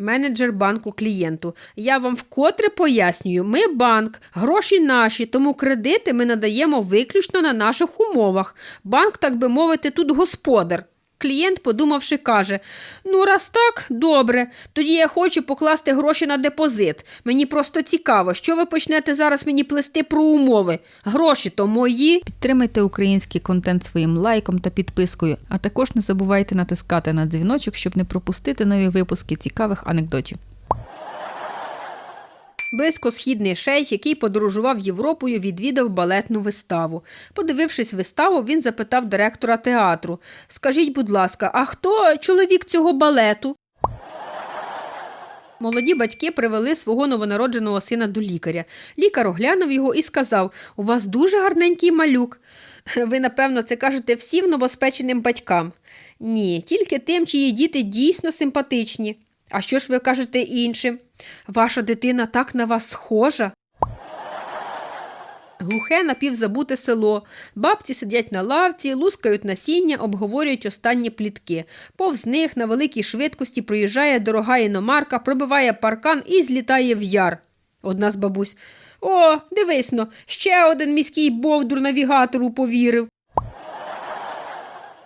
Менеджер банку клієнту. Я вам вкотре пояснюю, ми банк, гроші наші, тому кредити ми надаємо виключно на наших умовах. Банк, так би мовити, тут господар. Клієнт, подумавши, каже: Ну, раз так, добре. Тоді я хочу покласти гроші на депозит. Мені просто цікаво, що ви почнете зараз мені плести про умови. Гроші то мої. Підтримайте український контент своїм лайком та підпискою, а також не забувайте натискати на дзвіночок, щоб не пропустити нові випуски цікавих анекдотів. Близькосхідний шейх, який подорожував Європою, відвідав балетну виставу. Подивившись виставу, він запитав директора театру: Скажіть, будь ласка, а хто чоловік цього балету? Молоді батьки привели свого новонародженого сина до лікаря. Лікар оглянув його і сказав: У вас дуже гарненький малюк. Ви, напевно, це кажете всім новоспеченим батькам. Ні, тільки тим, чиї діти дійсно симпатичні. А що ж ви кажете іншим? Ваша дитина так на вас схожа. Глухе напівзабуте село. Бабці сидять на лавці, лускають насіння, обговорюють останні плітки. Повз них на великій швидкості проїжджає дорога іномарка, пробиває паркан і злітає в яр. Одна з бабусь. О, дивись но, ще один міський бовдур навігатору повірив.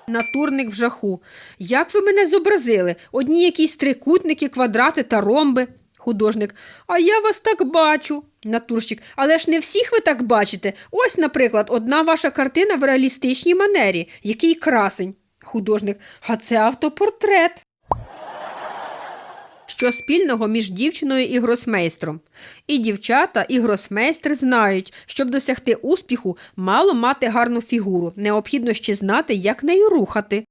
Натурник в жаху. Як ви мене зобразили? Одні якісь трикутники, квадрати та ромби. Художник. А я вас так бачу. Натурщик. Але ж не всіх ви так бачите. Ось, наприклад, одна ваша картина в реалістичній манері. Який красень. Художник. А це автопортрет. Що спільного між дівчиною і гросмейстром? І дівчата, і гросмейстр знають, щоб досягти успіху, мало мати гарну фігуру, необхідно ще знати, як нею рухати.